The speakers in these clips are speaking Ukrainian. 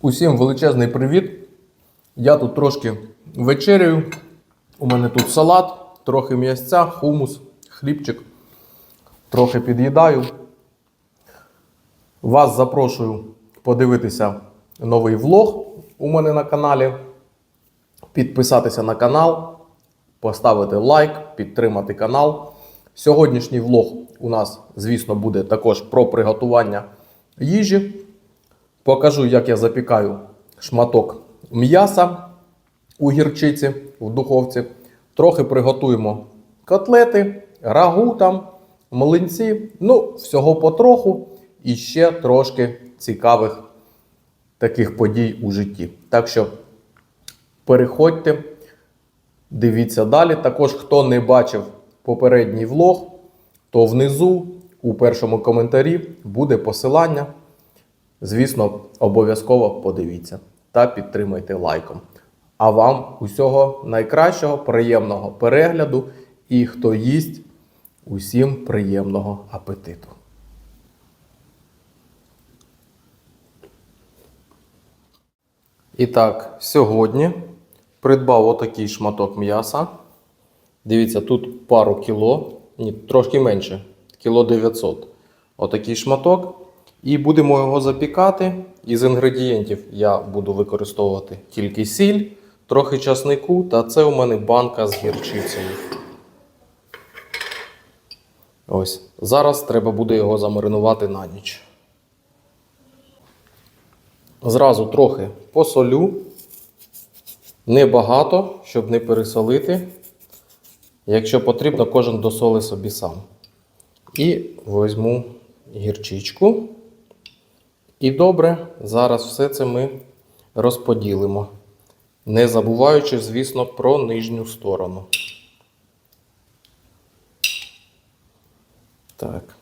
Усім величезний привіт. Я тут трошки вечеряю. У мене тут салат, трохи м'ясця, хумус, хлібчик. Трохи під'їдаю. Вас запрошую подивитися новий влог у мене на каналі. Підписатися на канал, поставити лайк, підтримати канал. Сьогоднішній влог у нас, звісно, буде також про приготування їжі. Покажу, як я запікаю шматок м'яса у гірчиці в духовці. Трохи приготуємо котлети, рагу там, млинці. Ну, всього потроху. І ще трошки цікавих таких подій у житті. Так що переходьте, дивіться далі. Також, хто не бачив попередній влог, то внизу у першому коментарі буде посилання. Звісно, обов'язково подивіться та підтримайте лайком. А вам усього найкращого, приємного перегляду і хто їсть, усім приємного апетиту. І так, сьогодні придбав отакий шматок м'яса. Дивіться, тут пару кіло, ні, трошки менше, кіло 900. Отакий шматок. І будемо його запікати. Із інгредієнтів я буду використовувати тільки сіль, трохи часнику, та це у мене банка з гірчицею. Ось. Зараз треба буде його замаринувати на ніч. Зразу трохи посолю. Небагато, щоб не пересолити. Якщо потрібно, кожен досоли собі сам. І візьму гірчичку. І добре, зараз все це ми розподілимо. Не забуваючи, звісно, про нижню сторону. Так.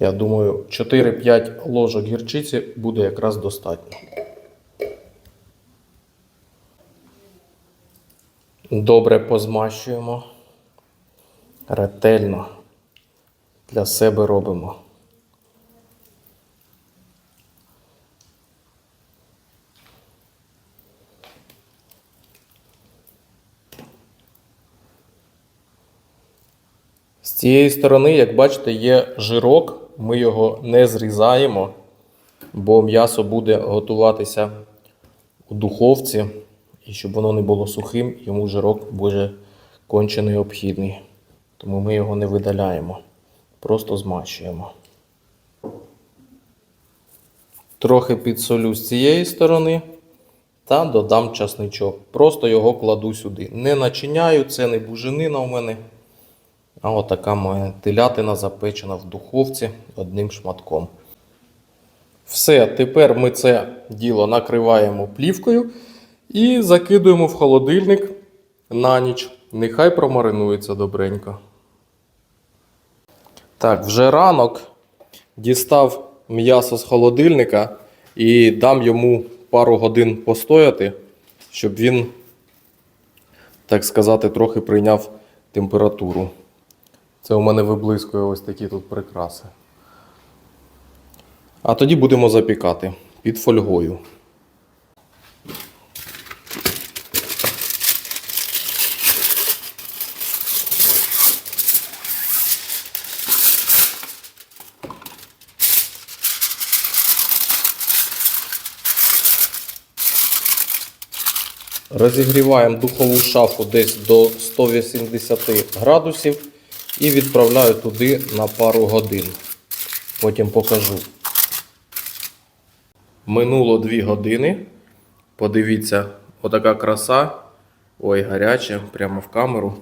Я думаю, 4-5 ложок гірчиці буде якраз достатньо. Добре позмащуємо. Ретельно для себе робимо. Цієї сторони, як бачите, є жирок. Ми його не зрізаємо, бо м'ясо буде готуватися у духовці. І щоб воно не було сухим, йому жирок буде конче необхідний. Тому ми його не видаляємо, просто змащуємо. Трохи підсолю з цієї сторони та додам часничок. Просто його кладу сюди. Не начиняю, це не буженина у мене. А отака моя телятина запечена в духовці одним шматком. Все, тепер ми це діло накриваємо плівкою і закидуємо в холодильник на ніч. Нехай промаринується добренько. Так, вже ранок дістав м'ясо з холодильника і дам йому пару годин постояти, щоб він, так сказати, трохи прийняв температуру. Це у мене виблискує ось такі тут прикраси. А тоді будемо запікати під фольгою. Розігріваємо духову шафу десь до 180 градусів і відправляю туди на пару годин. Потім покажу. Минуло 2 години. Подивіться, отака краса. Ой, гаряче, прямо в камеру.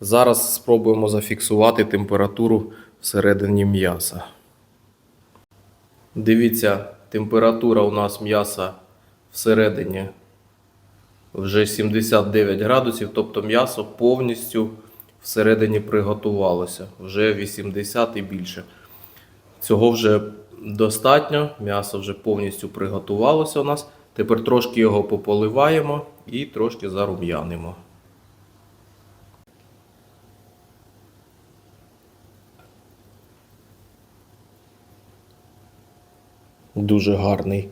Зараз спробуємо зафіксувати температуру всередині м'яса. Дивіться, температура у нас м'яса всередині вже 79 градусів, тобто м'ясо повністю всередині приготувалося. Вже 80 і більше. Цього вже достатньо. М'ясо вже повністю приготувалося у нас. Тепер трошки його пополиваємо і трошки зарум'янимо. Дуже гарний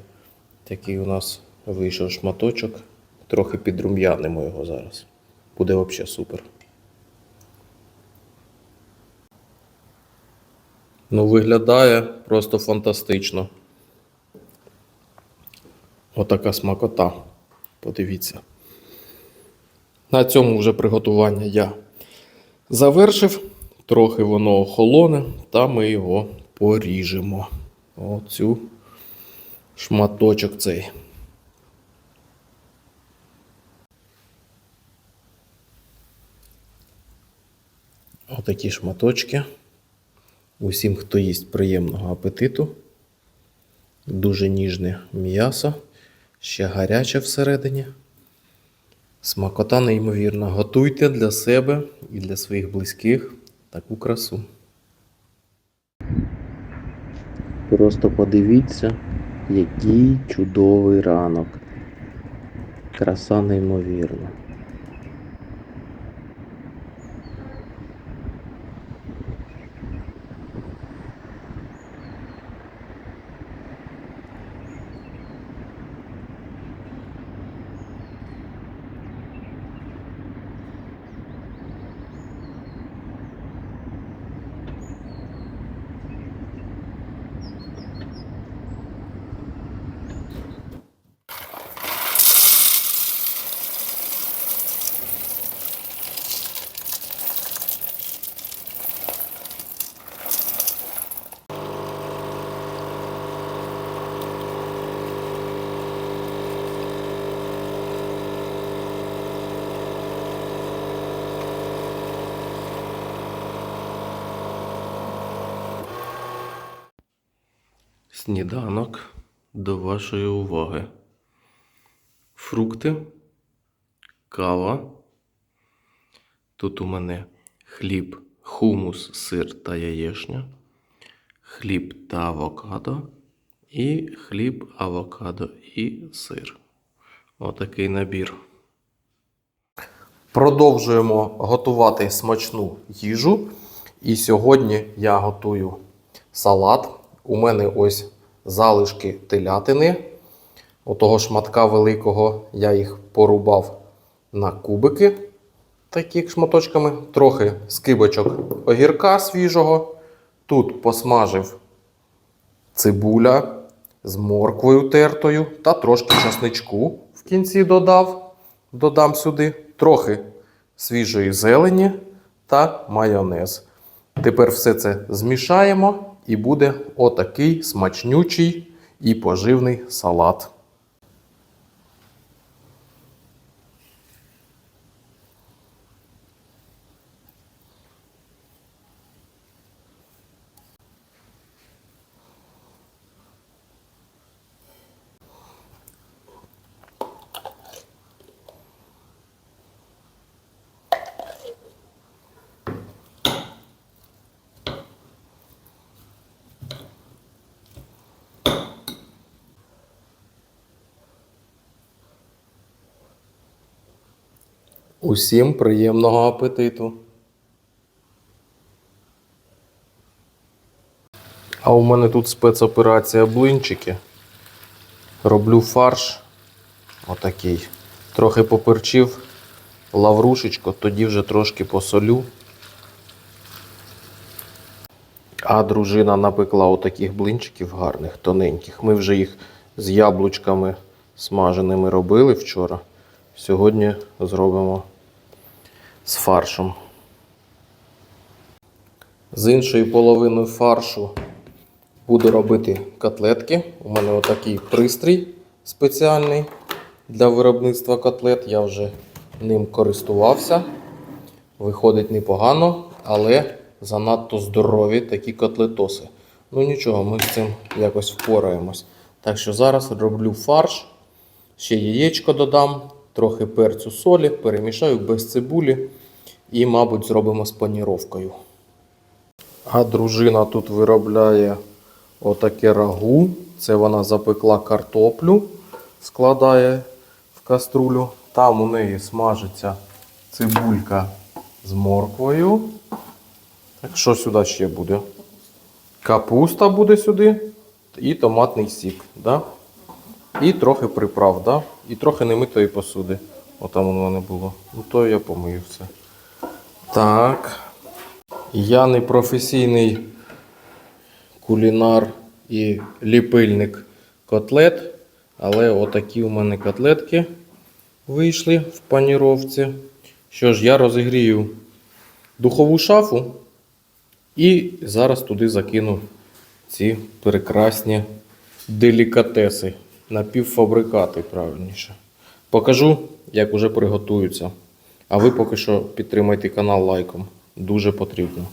Такий у нас вийшов шматочок. Трохи підрум'янимо його зараз. Буде взагалі супер. Ну, виглядає просто фантастично. Отака смакота. Подивіться. На цьому вже приготування я завершив. Трохи воно охолоне, та ми його поріжемо. Оцю шматочок цей. Отакі шматочки. Усім, хто їсть приємного апетиту. Дуже ніжне м'ясо, ще гаряче всередині. Смакота неймовірна. Готуйте для себе і для своїх близьких таку красу. Просто подивіться, який чудовий ранок. Краса неймовірна. Сніданок до вашої уваги. Фрукти, кава. Тут у мене хліб, хумус, сир та яєшня, хліб та авокадо, і хліб, авокадо і сир. Отакий набір. Продовжуємо готувати смачну їжу. І сьогодні я готую салат. У мене ось залишки телятини. Отого шматка великого я їх порубав на кубики такі шматочками. Трохи скибочок огірка свіжого. Тут посмажив цибуля з морквою тертою та трошки часничку в кінці додав. Додам сюди трохи свіжої зелені та майонез. Тепер все це змішаємо і буде отакий смачнючий і поживний салат. Усім приємного апетиту. А у мене тут спецоперація блинчики. Роблю фарш. Отакий. Трохи поперчив лаврушечко, тоді вже трошки посолю. А дружина напекла отаких блинчиків гарних, тоненьких. Ми вже їх з яблучками смаженими робили вчора. Сьогодні зробимо з фаршем. З іншої половини фаршу буду робити котлетки. У мене отакий пристрій спеціальний для виробництва котлет. Я вже ним користувався. Виходить непогано, але занадто здорові такі котлетоси. Ну нічого, ми з цим якось впораємось. Так що зараз роблю фарш, ще яєчко додам, трохи перцю солі, перемішаю без цибулі і, мабуть, зробимо з паніровкою. А дружина тут виробляє отаке рагу. Це вона запекла картоплю, складає в каструлю. Там у неї смажиться цибулька з морквою. Так що сюди ще буде? Капуста буде сюди і томатний сік. Да? І трохи приправ, да? і трохи немитої посуди. Отам воно не було. Ну то я помию все. Так. Я не професійний кулінар і ліпильник котлет, але отакі у мене котлетки вийшли в паніровці. Що ж, я розігрію духову шафу і зараз туди закину ці прекрасні делікатеси, напівфабрикати, правильніше. Покажу, як уже приготуються. А ви поки що підтримайте канал лайком. Дуже потрібно.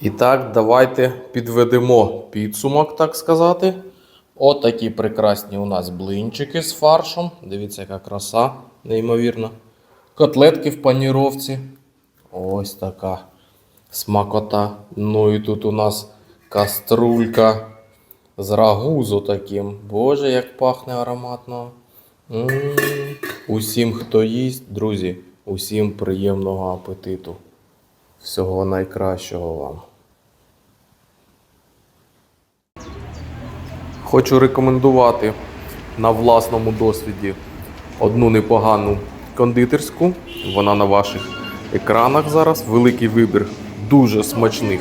І так, давайте підведемо підсумок, так сказати. Отакі прекрасні у нас блинчики з фаршем. Дивіться, яка краса, неймовірна. Котлетки в паніровці. Ось така смакота. Ну і тут у нас каструлька з рагузу таким. Боже, як пахне ароматно. м Усім, хто їсть, друзі, усім приємного апетиту. Всього найкращого вам. Хочу рекомендувати на власному досвіді одну непогану кондитерську. Вона на ваших екранах зараз. Великий вибір дуже смачних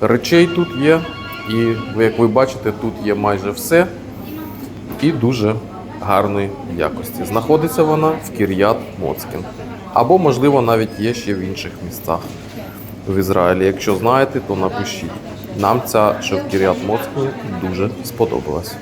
речей тут є. І як ви бачите, тут є майже все і дуже гарної якості. Знаходиться вона в Кір'ят Моцкін. Або, можливо, навіть є ще в інших місцях в Ізраїлі. Якщо знаєте, то напишіть. Нам ця що Кір'ят Моцкін дуже сподобалась.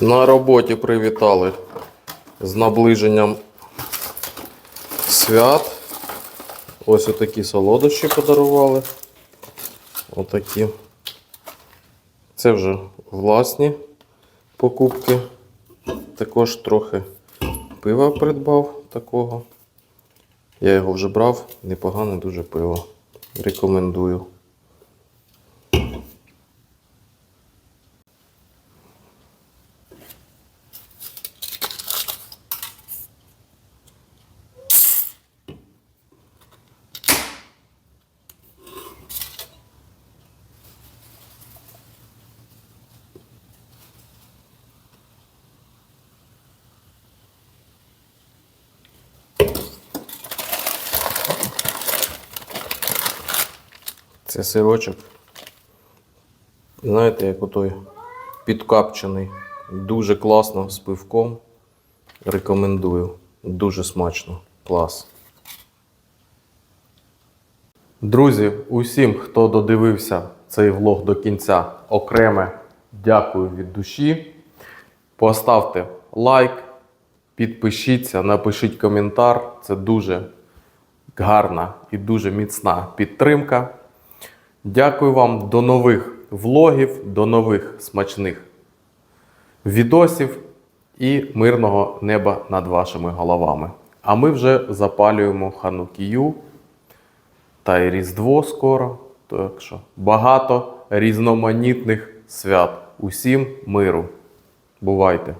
На роботі привітали з наближенням свят. Ось отакі солодощі подарували. Отакі. Це вже власні покупки. Також трохи пива придбав такого. Я його вже брав, непогане дуже пиво. Рекомендую. Це сирочок. Знаєте, як отой підкапчений. Дуже класно з пивком. Рекомендую. Дуже смачно. Клас. Друзі, усім, хто додивився цей влог до кінця, окреме дякую від душі. Поставте лайк, підпишіться, напишіть коментар. Це дуже гарна і дуже міцна підтримка. Дякую вам до нових влогів, до нових смачних відосів і мирного неба над вашими головами. А ми вже запалюємо Ханукію та й Різдво скоро. Так що багато різноманітних свят. Усім миру. Бувайте!